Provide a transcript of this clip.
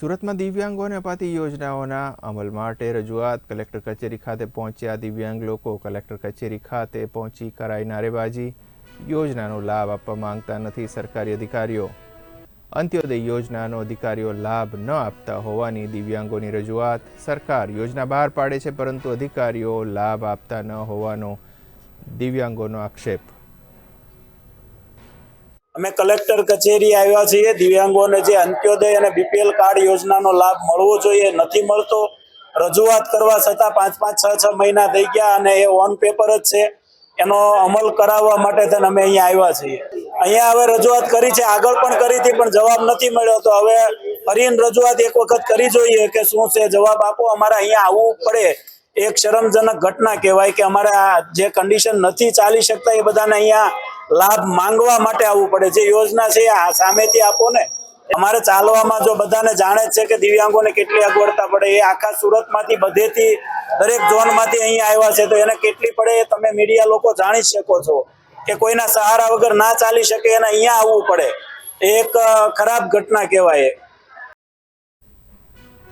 સુરતમાં દિવ્યાંગોને અપાતી યોજનાઓના અમલ માટે રજૂઆત. કલેક્ટર કચેરી ખાતે પહોંચ્યા દિવ્યાંગ લોકો. કલેક્ટર કચેરી ખાતે પહોંચી કરાઈ નારેબાજી. યોજનાનો લાભ આપવા માંગતા નથી સરકારી અધિકારીઓ. અંત્યોદય યોજનાનો અધિકારીઓ લાભ ન આપતા હોવાની દિવ્યાંગોની રજૂઆત. સરકાર યોજના બહાર પાડે છે, પરંતુ અધિકારીઓ લાભ આપતા ન હોવાનો દિવ્યાંગોનો આક્ષેપ. અમે કલેક્ટર કચેરી આવ્યા છીએ. દિવ્યાંગોને જે અંત્યોદય અને બીપીએલ કાર્ડ યોજનાનો લાભ મળવો જોઈએ, નથી મળતો, રજૂઆત કરવા છતાં પાંચ પાંચ છ છ મહિના થઈ ગયા અને એ ઓન પેપર જ છે. એનો અમલ કરાવવા માટે તેને અમે અહીંયા આવ્યા છીએ. અહીંયા હવે રજૂઆત કરી છે, આગળ પણ કરી હતી, પણ જવાબ નથી મળ્યો. તો હવે ફરીને રજૂઆત એક વખત કરી જોઈએ કે શું છે, જવાબ આપો. અમારે અહીંયા આવવું પડે. એક શરમજનક ઘટના કહેવાય કે અમારે આ જે કન્ડિશન નથી ચાલી શકતા, એ બધાને અહીંયા લાભ માંગવા માટે આવવું પડે જે યોજના છે, આ સામેથી આપો ને. અમારે ચાલવામાં જો બધાને જાણે છે કે દિવ્યાંગોને કેટલી અગવડતા પડે, એ આખા સુરતમાંથી બધેથી દરેક ઝોનમાંથી અહીંયા આવ્યા છે, તો એને કેટલી પડે એ તમે મીડિયા લોકો જાણી શકો છો કે કોઈના સહારા વગર ના ચાલી શકે, એને અહીંયા આવવું પડે. એક ખરાબ ઘટના કહેવાય.